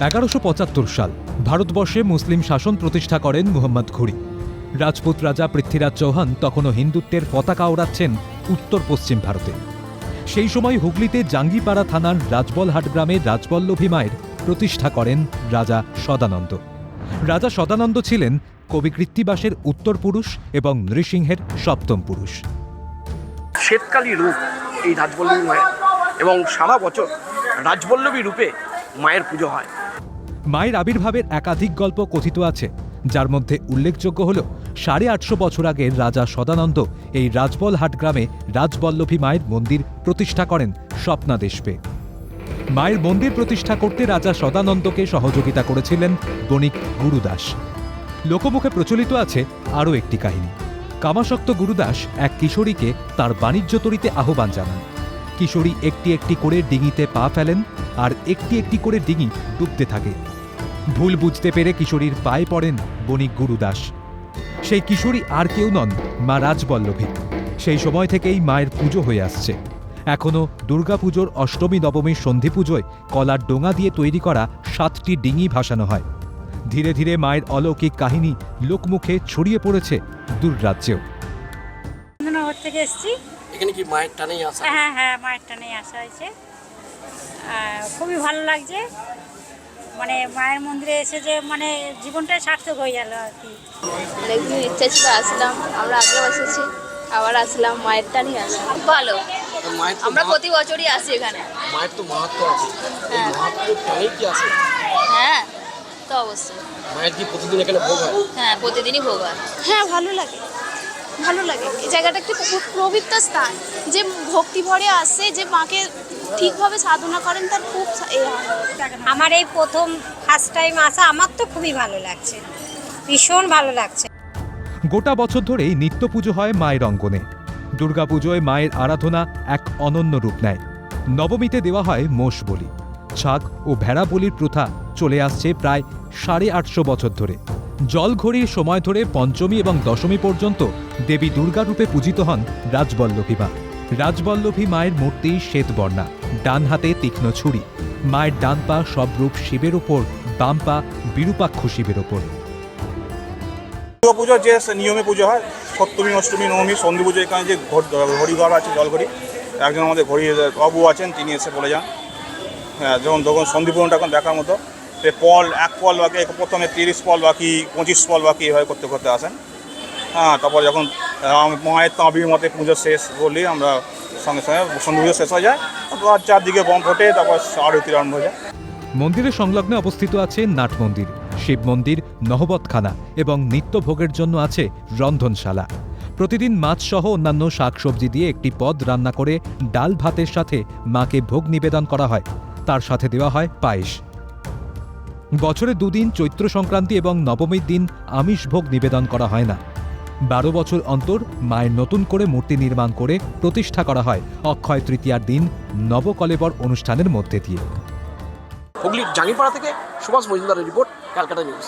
এগারোশো পঁচাত্তর সাল ভারতবর্ষে মুসলিম শাসন প্রতিষ্ঠা করেন মুহম্মদ ঘুরি। রাজপুত রাজা পৃথ্বীরাজ চৌহান তখনও হিন্দুত্বের পতাকা ওড়াচ্ছেন উত্তর পশ্চিম ভারতে। সেই সময় হুগলিতে জাঙ্গিপাড়া থানার রাজবলহাট গ্রামে রাজবল্লভী মায়ের প্রতিষ্ঠা করেন রাজা সদানন্দ। রাজা সদানন্দ ছিলেন কবি কৃত্তিবাসের উত্তর পুরুষ এবং নৃসিংহের সপ্তম পুরুষ। শ্বেতকালী রূপ এই রাজবল্লভী মায়ের এবং সারা বছর রাজবল্লভী রূপে মায়ের পুজো হয়। মায়ের আবির্ভাবের একাধিক গল্প কথিত আছে, যার মধ্যে উল্লেখযোগ্য হল সাড়ে আটশো বছর আগের রাজা সদানন্দ এই রাজবলহাট গ্রামে রাজবল্লভী মায়ের মন্দির প্রতিষ্ঠা করেন স্বপ্নাদেশ পেয়ে মায়ের মন্দির প্রতিষ্ঠা করতে রাজা সদানন্দকে সহযোগিতা করেছিলেন বণিক গুরুদাস। লোকমুখে প্রচলিত আছে আরও একটি কাহিনী। কামাসক্ত গুরুদাস এক কিশোরীকে তার বাণিজ্য তরিতে আহ্বান জানান। কিশোরী একটি একটি করে ডিঙিতে পা ফেলেন আর একটি একটি করে ডিঙি ডুবতে থাকে। ভুল বুঝতে পেরে কিশোরীর পায়ে পড়েন বণিক গুরুদাস। সেই কিশোরী আর কেউ নন মা রাজবল্লভী। সেই সময় থেকেই মায়ের পুজো হয়ে আসছে। এখনও দুর্গাপুজোর অষ্টমী নবমীর সন্ধি পুজোয় কলার ডোঙা দিয়ে তৈরি করা সাতটি ডিঙি ভাসানো হয়। ধীরে ধীরে মায়ের অলৌকিক কাহিনী লোকমুখে ছড়িয়ে পড়েছে দূর রাজ্যেও থেকে এসেছি। এখানে কি মায়ের টানেই আসা? হ্যাঁ হ্যাঁ মায়ের টানে আসা হয়েছে। খুবই ভালো লাগছে। মানে মায়ের মন্দিরে এসে যে মানে জীবনটাই সার্থক হয়ে গেল আর কি। অনেকদিন ইচ্ছা ছিল আসলাম আমরা আগেও এসেছি আবার আসলাম মায়ের টানি আসলাম। খুব ভালো। আমরা প্রতি বছরই আসি এখানে। মায়ের তো মাহাত্ম আছে। এই হ্যাঁ। মাহাত্মের টানেই কি আসে হ্যাঁ তো অবশ্যই। মায়ের কি প্রতিদিন এখানে ভোগ হয়? হ্যাঁ প্রতিদিনই ভোগ হয়। হ্যাঁ ভালো লাগে। ভালো লাগে। এই জায়গাটা একটি খুব পবিত্র স্থান। যে ভক্তি ভরে আসে যে মাকে ঠিকভাবে সাধনা করেন, তার খুব আমার এই প্রথম ফার্স্ট টাইম আসা আমার তো খুবই ভালো লাগছে। ভীষণ ভালো লাগছে। গোটা বছর ধরেই নিত্য পুজো হয় মায়ের অঙ্গনে। দুর্গাপুজোয় মায়ের আরাধনা এক অনন্য রূপ নেয়। নবমীতে দেওয়া হয় মোষ বলি। ছাগ ও ভেড়া বলির প্রথা চলে আসছে প্রায় সাড়ে আটশো বছর ধরে। জলঘড়ির সময় ধরে পঞ্চমী এবং দশমী পর্যন্ত দেবী দুর্গা রূপে পূজিত হন রাজবল্লভী মা। রাজবল্লভী মায়ের মূর্তি শ্বেতবর্ণা, ডান হাতে তীক্ষ্ণ ছুরি। মায়ের ডান পা সব রূপ শিবের ওপর, বাম পা বিরূপাক্ষ শিবের ওপর। দুর্গা যে নিয়মে পুজো হয়, সপ্তমী, অষ্টমী, নবমী, সন্ধি পুজো, এখানে যে ঘড়িঘর আছে, জলঘড়ি, একজন আমাদের ঘড়ি বাবু আছেন, তিনি এসে বলে যান। হ্যাঁ যখন, তখন সন্ধি এখন দেখার মতো, সে পল, এক পল বাকি, প্রথমে তিরিশ পল বাকি, পঁচিশ পল বাকি এভাবে করতে করতে আসেন। হ্যাঁ তারপর যখন মায়ের তাঁবির মতে পুজো শেষ বলি আমরা সঙ্গে সঙ্গে সন্ধি পুজো শেষ হয়ে যায়, তারপর চারদিকে বম ফোটে তারপর আরতি আরম্ভ হয়ে যায়। মন্দিরের সংলগ্নে অবস্থিত আছে নাট মন্দির, শিব মন্দির, নহবতখানা এবং নিত্যভোগের জন্য আছে রন্ধনশালা। প্রতিদিন মাছ সহ অন্যান্য শাকসবজি দিয়ে একটি পদ রান্না করে ডাল ভাতের সাথে মাকে ভোগ নিবেদন করা হয়। তার সাথে দেওয়া হয় পায়েস। বছরে দুদিন চৈত্র সংক্রান্তি এবং নবমীর দিন আমিষ ভোগ নিবেদন করা হয় না। বারো বছর অন্তর মায়ের নতুন করে মূর্তি নির্মাণ করে প্রতিষ্ঠা করা হয় অক্ষয় তৃতীয়ার দিন নবকলেবর অনুষ্ঠানের মধ্যে দিয়ে। হুগলির জাঙ্গিপাড়া থেকে সুভাষ মজুমদারের রিপোর্ট ক্যালকাটা নিউজ।